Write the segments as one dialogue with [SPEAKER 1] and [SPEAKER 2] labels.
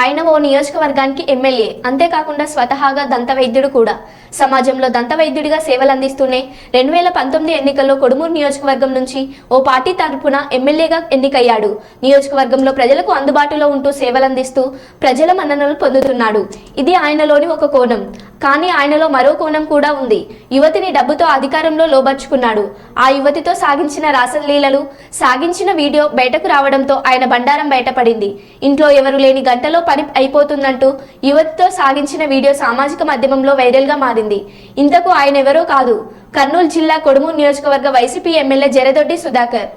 [SPEAKER 1] ఆయన ఓ నియోజకవర్గానికి ఎమ్మెల్యే. అంతేకాకుండా స్వతహాగా దంతవైద్యుడు కూడా. సమాజంలో దంతవైద్యుడిగా సేవలు అందిస్తూనే రెండు వేల పంతొమ్మిది ఎన్నికల్లో కొడుమూరు నియోజకవర్గం నుంచి ఓ పార్టీ తరపున ఎమ్మెల్యేగా ఎన్నికయ్యాడు. నియోజకవర్గంలో ప్రజలకు అందుబాటులో ఉంటూ సేవలందిస్తూ ప్రజల మన్ననలు పొందుతున్నాడు. ఇది ఆయనలోని ఒక కోణం. కానీ ఆయనలో మరో కోణం కూడా ఉంది. యువతిని డబ్బుతో అధికారంలో లోబర్చుకున్నాడు. ఆ యువతితో సాగించిన రాసలీలలు సాగించిన వీడియో బయటకు రావడంతో ఆయన బండారం బయటపడింది. ఇంట్లో ఎవరు లేని గంటలో పని అయిపోతుందంటూ యువతితో సాగించిన వీడియో సామాజిక మాధ్యమంలో వైరల్గా మారింది. ఇంతకు ఆయన ఎవరో కాదు. కర్నూలు జిల్లా కొడుమూరు నియోజకవర్గ వైసీపీ ఎమ్మెల్యే జరదొడ్డి సుధాకర్.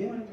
[SPEAKER 2] ఏమంటారు?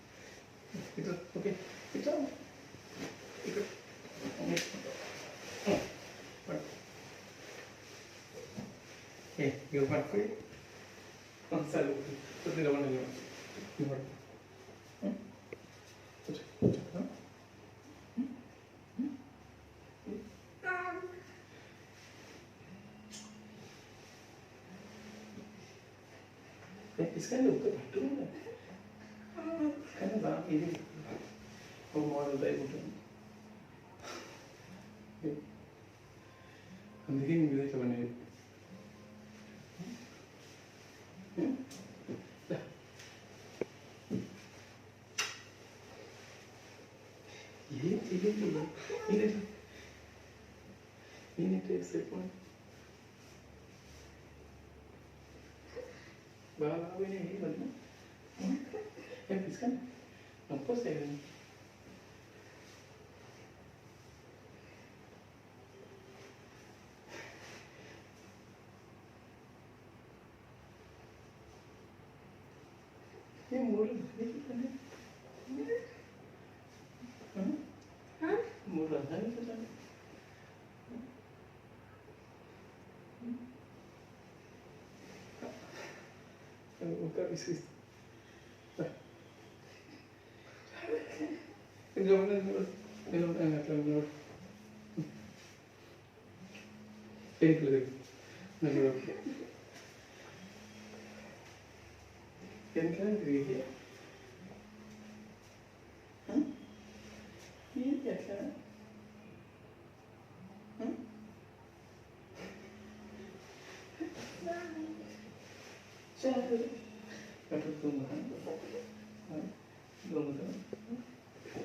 [SPEAKER 2] Itu, okey. Itu. Itu. Eh, yo para fue. Un saludo. Tú lo van a llevar. Yo para. इसका लोग तो भटू है कहना बाप whom God is able to. I'm beginning with it when it. ये चीज़ें तो इन्हें इन्हें टेप से कौन बाल आप इन्हें ही बनना है किसका हमको सेवन ये murah मोर रहता है पता buka bisnis. Enggak benar, enggak benar, enggak benar. Enggak benar. Enggak. Can can I read it? Hmm? Read it, can I? Hmm? Chào. Chào. Chào. Chào. Chào. Chào. Chào. Chào.